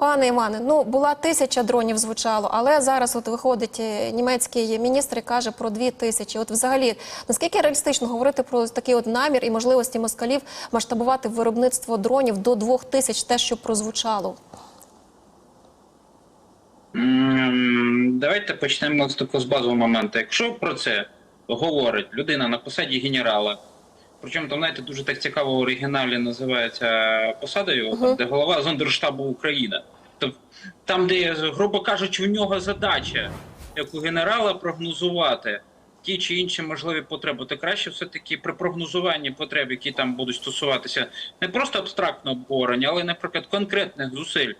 Пане Іване, ну була тисяча дронів звучало, але зараз от виходить е, німецький міністр і каже про дві тисячі. От взагалі, наскільки реалістично говорити про такий от намір і можливості москалів масштабувати виробництво дронів до двох тисяч, те, що прозвучало? Давайте почнемо з такого з базового моменту. Якщо про це говорить людина на посаді генерала, причому там, знаєте, дуже так цікаво в оригіналі називається посадою, Мгм. де голова Зондерштабу Україна. Тобто там, де, грубо кажучи, в нього задача, як у генерала, прогнозувати ті чи інші можливі потреби, то краще все-таки при прогнозуванні потреб, які там будуть стосуватися не просто абстрактного обговорення, але, наприклад, конкретних зусиль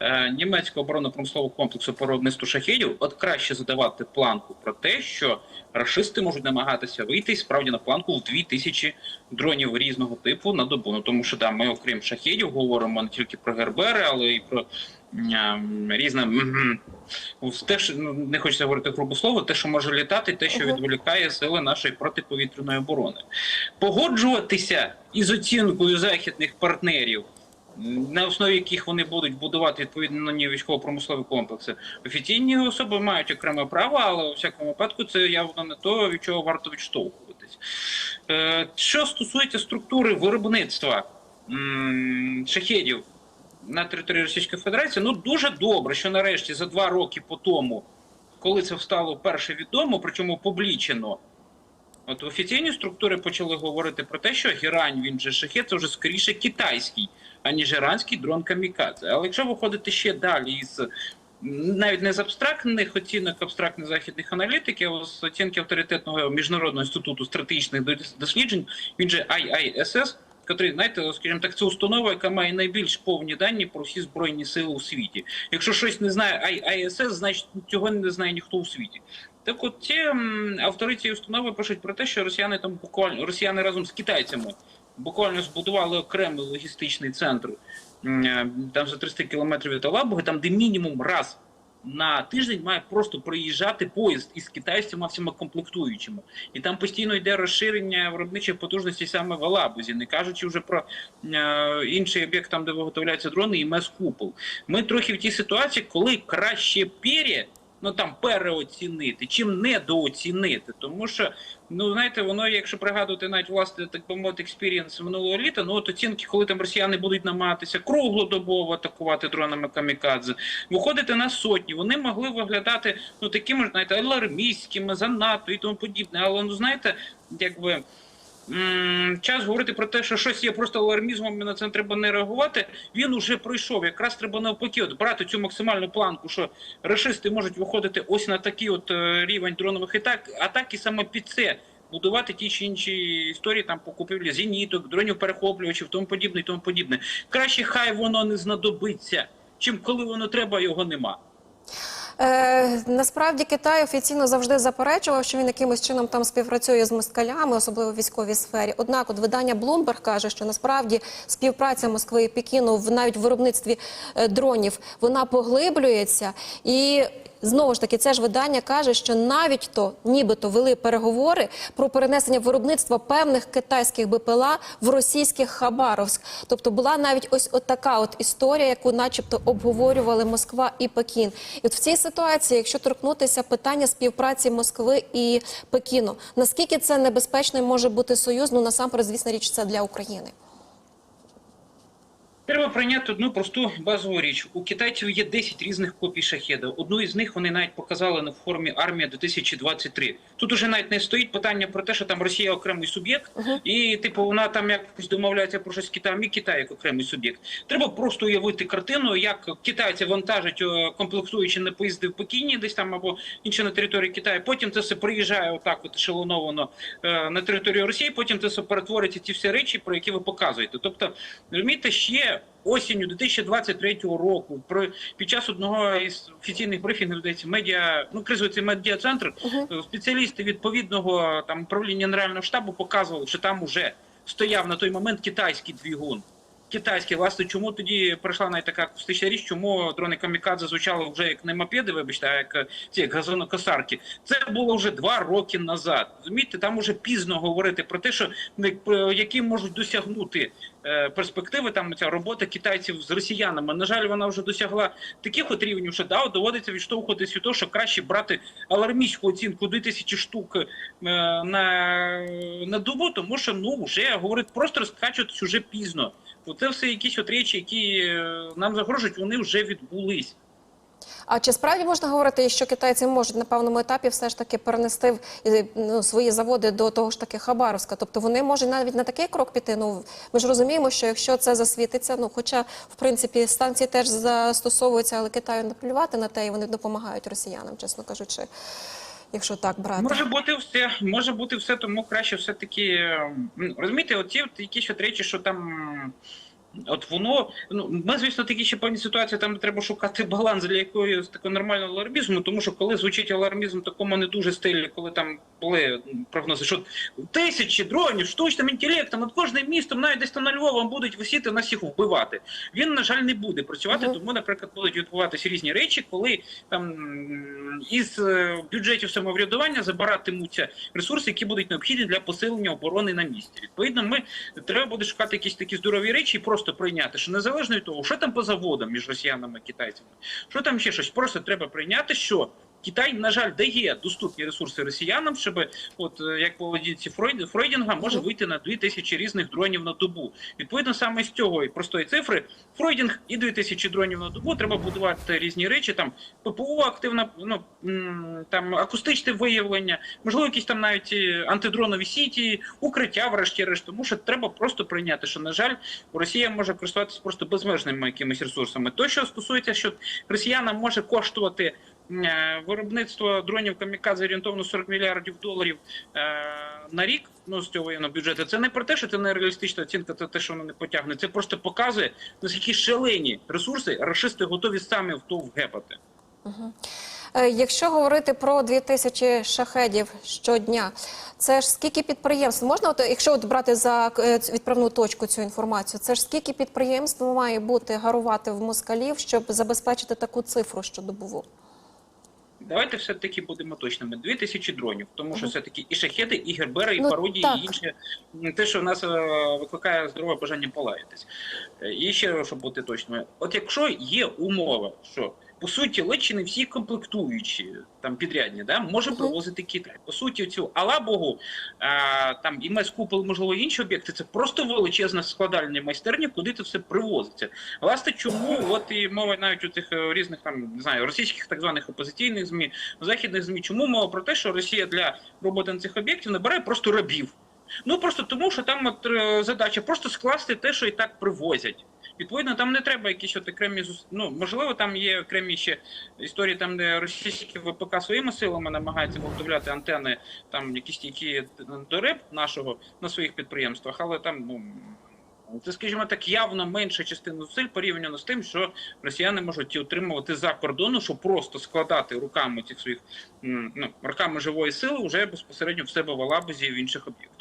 е, німецького оборонно-промислового комплексу по виробництву шахедів, от краще задавати планку про те, що рашисти можуть намагатися вийти справді на планку в 2000 дронів різного типу на добу. Ну тому що да, ми, окрім шахедів, говоримо не тільки про гербери, але й про різне те, що ну, не хочеться говорити грубо слово, те, що може літати, те, що відволікає сили нашої протиповітряної оборони. Погоджуватися із оцінкою західних партнерів на основі яких вони будуть будувати відповідні військово-промислові комплекси. Офіційні особи мають окреме право, але у всякому випадку це явно не то, від чого варто відштовхуватись. Е, Що стосується структури виробництва шахедів на території Російської Федерації, ну дуже добре, що нарешті за два роки по тому, коли це стало перше відомо, причому публічено. От офіційні структури почали говорити про те, що Герань, він же шахет, це вже скоріше китайський, аніж іранський дрон камікадзе. Але якщо виходити ще далі із навіть не з абстрактних оцінок абстрактних західних аналітиків, а з оцінки авторитетного міжнародного інституту стратегічних досліджень, він же IISS, котрий, знаєте, скажімо так, це установа, яка має найбільш повні дані про всі збройні сили у світі. Якщо щось не знає IISS, значить цього не знає ніхто у світі. Так от ці автори цієї установи пишуть про те, що росіяни там буквально росіяни разом з китайцями буквально збудували окремий логістичний центр е, там за 300 кілометрів від Алабуги, там де мінімум раз на тиждень має просто приїжджати поїзд із китайськими всіма комплектуючими. І там постійно йде розширення виробничих потужностей саме в Алабузі, не кажучи вже про е, інший об'єкт, там де виготовляються дрони, і мес купол. Ми трохи в тій ситуації, коли краще пір'я, ну там переоцінити, чим недооцінити. Тому що, ну знаєте, воно, якщо пригадувати навіть власне, так би мовити, експірієнс минулого літа, ну от оцінки, коли там росіяни будуть намагатися круглодобово атакувати дронами камікадзе, виходити на сотні, вони могли виглядати ну такими ж, знаєте, алармістськими, занадто і тому подібне. Але ну знаєте, якби. Час говорити про те, що щось є просто алармізмом, і на це треба не реагувати. Він уже пройшов. Якраз треба навпаки, от брати цю максимальну планку, що рашисти можуть виходити ось на такий от е, рівень дронових атак, атак і саме під це будувати ті чи інші історії там по купівлі зеніток, дронів перехоплювачів, тому подібне, і тому подібне. Краще хай воно не знадобиться, чим коли воно треба, його нема. Е, насправді Китай офіційно завжди заперечував, що він якимось чином там співпрацює з москалями, особливо в військовій сфері. Однак, от видання Bloomberg каже, що насправді співпраця Москви і Пекіну в навіть в виробництві е, дронів вона поглиблюється і. Знову ж таки, це ж видання каже, що навіть то нібито вели переговори про перенесення виробництва певних китайських БПЛА в російських Хабаровськ. Тобто була навіть ось от така от історія, яку, начебто, обговорювали Москва і Пекін. І от в цій ситуації, якщо торкнутися питання співпраці Москви і Пекіну, наскільки це небезпечним може бути союз? Ну насамперед, звісно, річ це для України. Треба прийняти одну просту базову річ. У китайців є 10 різних копій шахеда. Одну із них вони навіть показали на форумі армія 2023. Тут уже навіть не стоїть питання про те, що там Росія окремий суб'єкт, і типу вона там якось домовляється про щось з Китаєм, і Китай як окремий суб'єкт. Треба просто уявити картину, як китайці вантажать е, комплектуючи на поїзди в Пекіні, десь там або інше на території Китаю. Потім це все приїжджає отак, от ешелоновано е, на територію Росії. Потім це все перетвориться ті всі речі, про які ви показуєте. Тобто, розумієте, ще осінню 2023 року, про під час одного із офіційних брифінгів здається, медіа, ну кризовий цей медіа-центр, е, спеціалісти відповідного там управління генерального штабу показували, що там уже стояв на той момент китайський двигун. Китайські. Власне, чому тоді прийшла навіть така акустична річ, чому дрони камікадзе звучали вже як не мопеди, вибачте, а як е, ці як газонокосарки. Це було вже два роки назад. Розумієте, там уже пізно говорити про те, що про які можуть досягнути е, перспективи там ця робота китайців з росіянами. На жаль, вона вже досягла таких от рівнів, що да, доводиться відштовхуватись від того, що краще брати алармійську оцінку 2000 штук е, на, на добу, тому що ну вже говорить, просто розкачуватись уже пізно. Оце все якісь от речі, які е, нам загрожують, вони вже відбулись. А чи справді можна говорити, що китайці можуть на певному етапі все ж таки перенести е, ну, свої заводи до того ж таки Хабаровська? Тобто вони можуть навіть на такий крок піти. Ну ми ж розуміємо, що якщо це засвітиться, ну хоча в принципі станції теж застосовуються, але Китаю не плювати на те, і вони допомагають росіянам, чесно кажучи, якщо так брати. Може бути все, може бути все, тому краще все-таки е, м, розумієте, оці от якісь речі, що там. От воно, ну ми, звісно, такі ще певні ситуації, там треба шукати баланс для якоїсь такого нормального алармізму, тому що коли звучить алармізм в такому не дуже стилі, коли там були прогнози, що тисячі дронів штучним інтелектом над кожним містом, навіть десь там на Львовом будуть висіти нас всіх вбивати. Він, на жаль, не буде працювати, Мгм. тому, наприклад, будуть відбуватися різні речі, коли там із е, бюджетів самоврядування забиратимуться ресурси, які будуть необхідні для посилення оборони на місці. Відповідно, ми треба буде шукати якісь такі здорові речі і просто прийняти, що незалежно від того, що там по заводам між росіянами і китайцями, що там ще щось, просто треба прийняти, що. Китай, на жаль, дає доступні ресурси росіянам, щоб, от е, як по логіці Фройд, Фройдінга, може вийти на 2000 різних дронів на добу. Відповідно, саме з цього і простої цифри Фройдінг і 2000 дронів на добу. Треба будувати різні речі, там ППО активна, ну там акустичне виявлення, можливо, якісь там навіть е, антидронові сіті, укриття, врешті-решт. Тому що треба просто прийняти, що на жаль, Росія може користуватися просто безмежними якимись ресурсами. То, що стосується, що росіянам може коштувати. Е, Виробництво дронів камікадзе орієнтовно 40 мільярдів доларів е, на рік цього воєнного бюджету. Це не про те, що це нереалістична оцінка, це те, що воно не потягне. Це просто показує, наскільки шалені ресурси рашисти готові самі в то вгепати. Е, Якщо говорити про 2000 шахедів щодня, це ж скільки підприємств можна, от, якщо от брати за відправну точку цю інформацію, це ж скільки підприємств має бути гарувати в москалів, щоб забезпечити таку цифру щодобову? Давайте все-таки будемо точними. 2000 дронів, тому що все-таки і шахети, і гербери, і Ну, пародії, так. і інше. Те, що в нас е, викликає здорове бажання полаятись. Е, І ще, щоб бути точними, от якщо є умова, що по суті ледь чи не всі комплектуючі там підрядні, да, може привозити Китай. По суті, цю Алабогу, а, там і мес купол, можливо, інші об'єкти, це просто величезна складальня майстерня, куди це все привозиться. Власне, чому от і мова навіть у тих е, різних там не знаю російських так званих опозиційних змі, західних змі, чому мова про те, що Росія для роботи на цих об'єктів набирає просто рабів. Ну просто тому, що там от е, задача просто скласти те, що і так привозять. Відповідно, там не треба якісь от окремі ну можливо, там є окремі ще історії, там де російські ВПК своїми силами намагаються виготовляти антени, там якісь стійкі до риб нашого на своїх підприємствах, але там ну. Це, скажімо так, явно менша частина зусиль порівняно з тим, що росіяни можуть отримувати за кордону, щоб просто складати руками цих своїх ну, руками живої сили вже безпосередньо в себе в Алабузі і в інших об'єктах.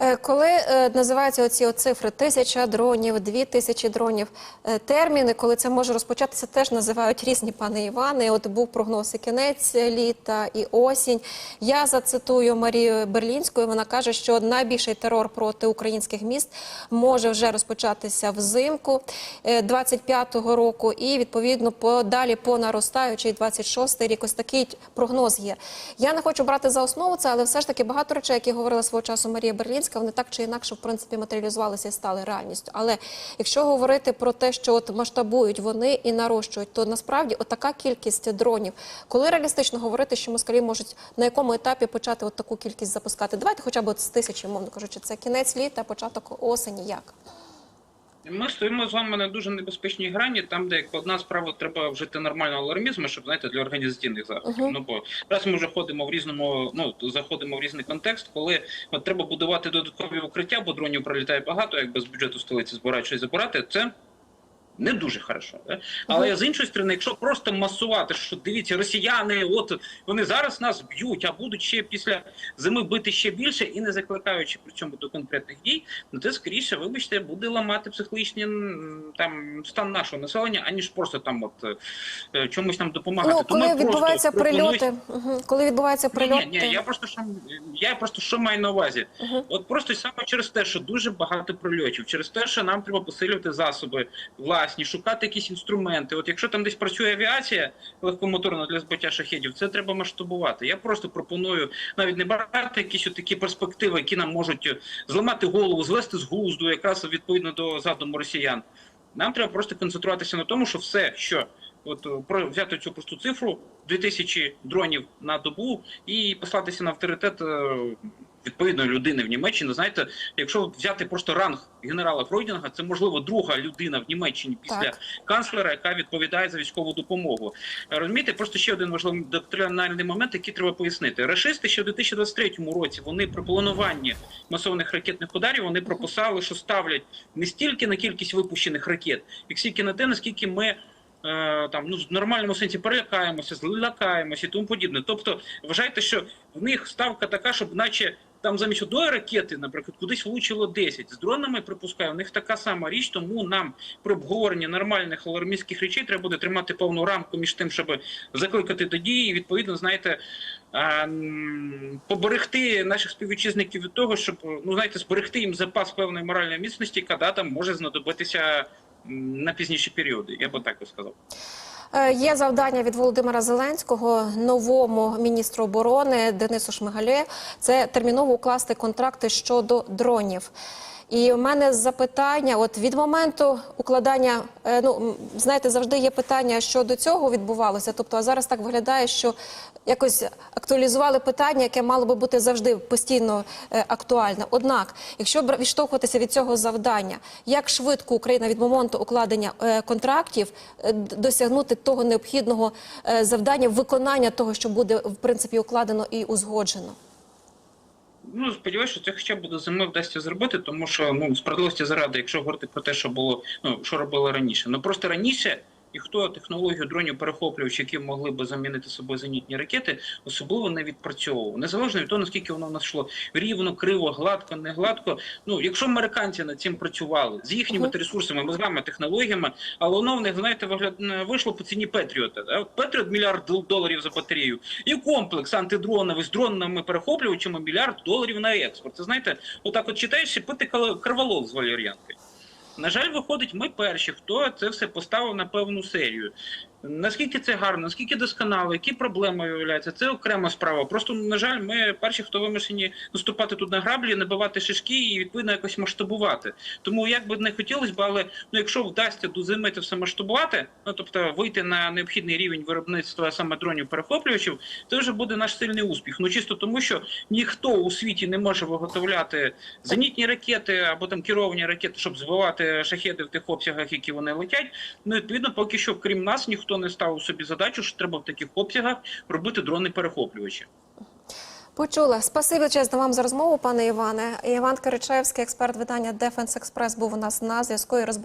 Е, Коли е, називаються оці цифри тисяча дронів, дві тисячі дронів, е, терміни, коли це може розпочатися, теж називають різні пане Іване. От був прогноз і кінець літа, і осінь. Я зацитую Марію Берлінську. Вона каже, що найбільший терор проти українських міст може вже розпочатися взимку е, 25-го року, і відповідно подалі по наростаючий 26-й рік. Ось такий прогноз є. Я не хочу брати за основу це, але все ж таки багато речей, які говорила свого часу Марія Берлінська, вони так чи інакше в принципі матеріалізувалися і стали реальністю. Але якщо говорити про те, що от масштабують вони і нарощують, то насправді отака кількість дронів, коли реалістично говорити, що москалі можуть на якому етапі почати от таку кількість запускати? Давайте хоча б от з тисячі, мовно кажучи, це кінець літа, початок осені. Як? Ми стоїмо з вами на дуже небезпечній грані, там, де як одна справа треба вжити нормального алармізму, щоб знаєте, для організаційних заходів. Мгм. Ну бо раз ми вже ходимо в різному, ну заходимо в різний контекст, коли от треба будувати додаткові укриття, бо дронів пролітає багато, як без бюджету столиці збирають щось забирати. Це Не дуже хорошо, да? але з іншої сторони, якщо просто масувати, що дивіться, росіяни, от вони зараз нас б'ють, а будуть ще після зими бити ще більше і не закликаючи при цьому до конкретних дій, ну це скоріше, вибачте, буде ламати психологічний там стан нашого населення, аніж просто там от е, чомусь нам допомагати. Ну, Тому коли просто відбуваються прильоти, Мгм. коли відбуваються прильоти, ні, ні, я просто що я просто що маю на увазі. От просто саме через те, що дуже багато прильотів, через те, що нам треба посилювати засоби власні, шукати якісь інструменти. От якщо там десь працює авіація легкомоторна для збиття шахедів, це треба масштабувати. Я просто пропоную навіть не брати якісь такі перспективи, які нам можуть зламати голову, звести з глузду, якраз відповідно до задуму росіян. Нам треба просто концентруватися на тому, що все, що от е, про взяти цю просту цифру 2000 дронів на добу і послатися на авторитет е, відповідної людини в Німеччині. Знаєте, якщо взяти просто ранг генерала Фройдінга, це можливо друга людина в Німеччині після Так. канцлера, яка відповідає за військову допомогу. Розумієте, просто ще один важливий доктринальний момент, який треба пояснити. Рашисти ще в 2023 році вони при плануванні масованих ракетних ударів вони прописали, що ставлять не стільки на кількість випущених ракет, як стільки на те, наскільки ми. е, Там ну в нормальному сенсі перелякаємося, злякаємося і тому подібне. Тобто, вважайте, що в них ставка така, щоб наче там замість одної ракети, наприклад, кудись влучило 10. З дронами припускаю, у них така сама річ, тому нам при обговоренні нормальних алармістських речей треба буде тримати повну рамку між тим, щоб закликати до дії, і відповідно, знаєте, поберегти наших співвітчизників від того, щоб ну знаєте, зберегти їм запас певної моральної міцності, яка там може знадобитися на пізніші періоди. Я би так би сказав. Е, Є завдання від Володимира Зеленського новому міністру оборони Денису Шмигалю. Це терміново укласти контракти щодо дронів. І в мене запитання: от від моменту укладання, е, ну знаєте, завжди є питання, що до цього відбувалося. Тобто, а зараз так виглядає, що якось актуалізували питання, яке мало би бути завжди постійно е, актуальне. Однак, якщо відштовхуватися від цього завдання, як швидко Україна від моменту укладення е, контрактів е, досягнути того необхідного завдання, виконання того, що буде в принципі укладено і узгоджено? Ну, сподіваюся, що це хоча б до зими вдасться зробити, тому що ну справедливості заради, якщо говорити про те, що було ну що робили раніше. Ну просто раніше ніхто технологію дронів перехоплювач, які могли би замінити собою зенітні ракети, особливо не відпрацьовував. Незалежно від того, наскільки воно в нас йшло рівно, криво, гладко, не гладко. Ну, якщо американці над цим працювали з їхніми Мгм. ресурсами, мозгами, технологіями, але воно в них, знаєте, вигляд вийшло по ціні Петріота. Да? Петріот мільярд доларів за батарею, і комплекс антидроновий з дронними перехоплювачами мільярд доларів на експорт. Це знаєте, отак от читаєш і пити криволол з валер'янкою. На жаль, виходить, ми перші, хто це все поставив на певну серію. Наскільки це гарно, наскільки досконало, які проблеми виявляються, це окрема справа. Просто, на жаль, ми перші, хто вимушені наступати тут на граблі, набивати шишки і відповідно якось масштабувати. Тому як би не хотілося б, але ну, якщо вдасться до зими це все масштабувати, ну тобто вийти на необхідний рівень виробництва саме дронів перехоплювачів, це вже буде наш сильний успіх. Ну чисто тому, що ніхто у світі не може виготовляти зенітні ракети або там керовані ракети, щоб збивати шахеди в тих обсягах, які вони летять. Ну відповідно, поки що, крім нас, ніхто не ставив собі задачу, що треба в таких обсягах робити дрони перехоплювачі. Почула. Спасибі чесно вам за розмову, пане Іване. Іван Киричевський, експерт видання Defense Express, був у нас на зв'язку і розбирав.